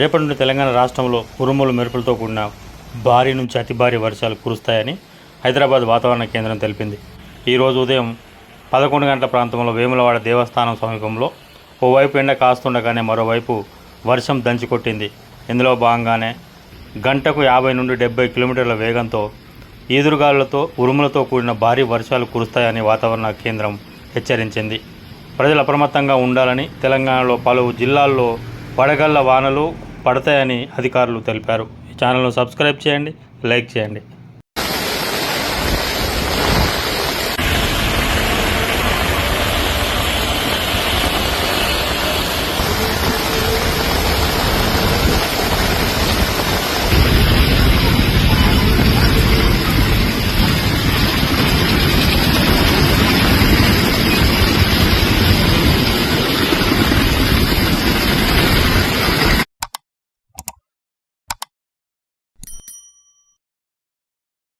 రేపటి నుండి తెలంగాణ రాష్ట్రంలో ఉరుములు మెరుపులతో కూడిన భారీ నుంచి అతి భారీ వర్షాలు కురుస్తాయని హైదరాబాద్ వాతావరణ కేంద్రం తెలిపింది. ఈరోజు ఉదయం పదకొండు గంటల ప్రాంతంలో వేములవాడ దేవస్థానం సమీపంలో ఓవైపు ఎండ కాస్తుండగానే మరోవైపు వర్షం దంచికొట్టింది ఇందులో భాగంగానే గంటకు యాభై నుండి డెబ్బై కిలోమీటర్ల వేగంతో ఈదురుగాలులతో ఉరుములతో కూడిన భారీ వర్షాలు కురుస్తాయని వాతావరణ కేంద్రం హెచ్చరించింది. ప్రజలు అప్రమత్తంగా ఉండాలని తెలంగాణలో పలు జిల్లాల్లో వడగళ్ళ వానలు పడతాయని అధికారులు తెలిపారు. ఈ ఛానల్ను సబ్స్క్రైబ్ చేయండి లైక్ చేయండి.